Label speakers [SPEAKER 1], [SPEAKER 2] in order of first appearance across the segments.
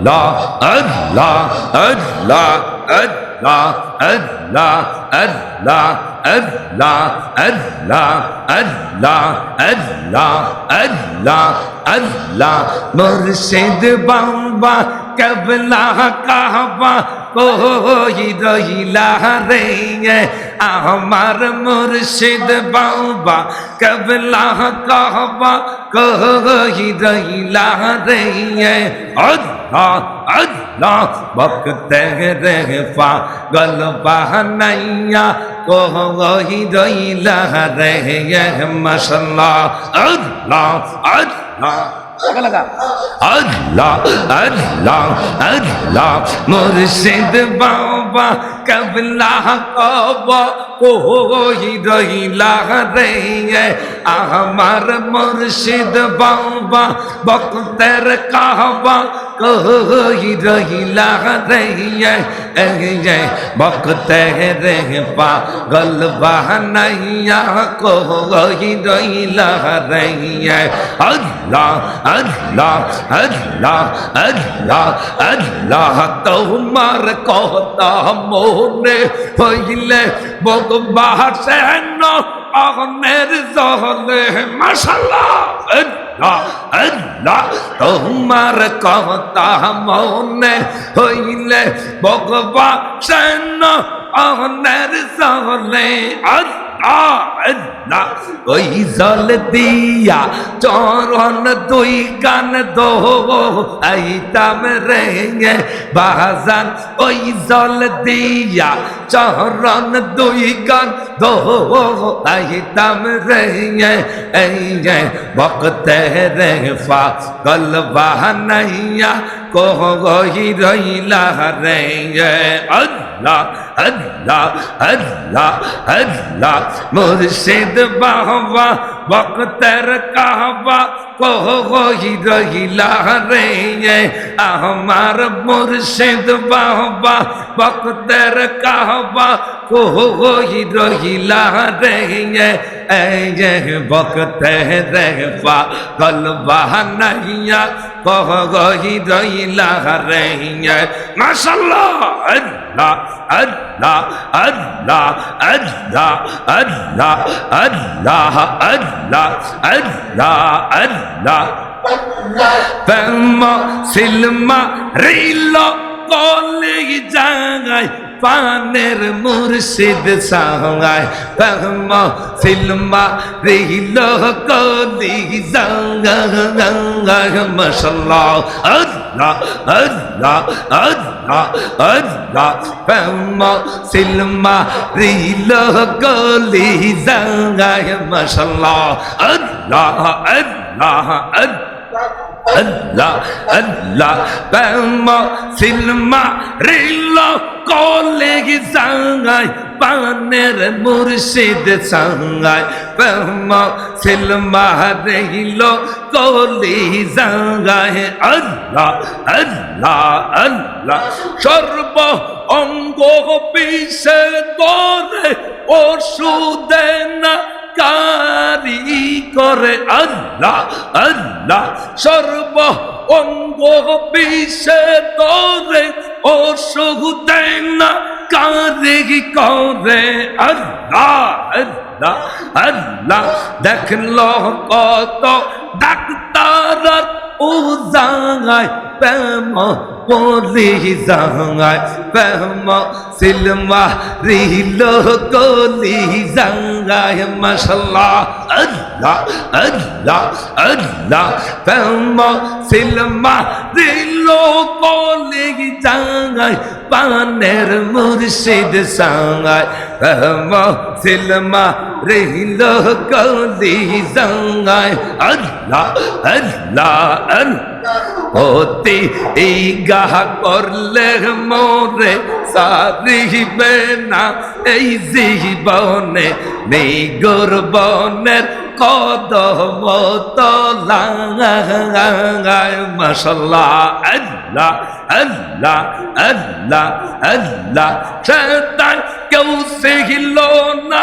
[SPEAKER 1] আল্লাহ আল্লাহ আল্লাহ আল্লাহ আল্লাহ আল্লাহ আল্লাহ আল্লাহ আল্লাহ আল্লাহ আল্লাহ আল্লাহ মুর্শিদ বাবা कबला कहबा कोई रहिला रे हमार मुर्शिद बाबा कबला कहबा कोई रहिला रे अल्लाह अल्लाह भक्त रे पागल बहनैया कोई रहिला रे मसल्ला अल्लाह अल्लाह लगा लगा আল্লাহ আল্লাহ আল্লাহ, মুর্শিদ বাবা, কবলা কব কোহি রহিলা রে, আমার মুর্শিদ বাবা বক্তের কাহবা कोई रहिला रहिए ए भक्त रे पागल बहनैया कोई रहिला रहिए अल्लाह अल्लाह আল্লাহ আল্লাহ আল্লাহ, তোমার কথা মনে হইলে বকবাহ সেন অগনের জহলে মাশাল্লাহ আল্লাহ আল্লাহ, তোমার কথা মনে হইলে বকবা সেন অগনের জহলে আল্লাহ। আল্লাহ ওই জল দিয়া চরণ দুই গান দো আইতাম রে বাজান। ওই জল দিয়া চরণ দুই গান দো আইতাম রে বকতে রে ফা গল বাহানাইয়া কহ গহি রইলা রে আল্লাহ আল্লাহ আল্লাহ আল্লাহ মুর্শিদ বাহবা বক্তর কাহবা কহ গহি রহিলা রে আমার মুর্শিদ বাহবা বক্তর কাহবা কহ গহি রহিলা রে বকতে রে পা গল বাহানাইয়া কহ গহি রহিলা রে মাশাল্লাহ আল্লাহ আল্লাহ আল্লাহ আল্লাহ আল্লাহ আল্লাহ আল্লাহ আল্লাহ আল্লাহ। প্রেম সিলমা রিল কলে জাগায় পানের মুর্শিদ সাহায় প্রেম সিলমা রিল কলি সিলমা রিল কলি মশাল্লাহ আল্লাহ আল্লাহ আল্লাহ। Allah, Allah, Belma, Silma, Rilla, Kollegi Sangai, Banner, Murshid Sangai, Belma, Silma, Rilla, Kollegi Sangai, Allah, Allah, Allah, Sharba, Ongo, Pise, Dore, Oshudena, কারি করে আল্লাহ আল্লাহ। সর্ব অঙ্গ বিষে করে ও সুদেন কারি করে আল্লাহ আল্লাহ আল্লাহ। দেখল কত ডাক্তার ও জাগায় প্রেম পলি জাগায়, প্রেম সিলমা রিল কলি اللهم صل الله الله الله فهم في المهد لوقولك جاي পানের মুর্শিদ সাঙ্গায়। রহম সিলমা রহিল কলি সাঙ্গায় আল্লাহ আল্লাহ হতে এই গাহ করলে মোরে সারিবে না এই জীবনে নেই গর্বনের কদম মশাল্লাহ আল্লাহ আল্লাহ আল্লাহ আল্লাহ। শয়তান কেউ সেহিল না।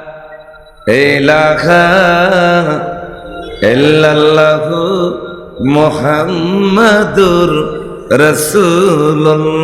[SPEAKER 1] মুহাম্মাদুর রাসূলুল্লাহ।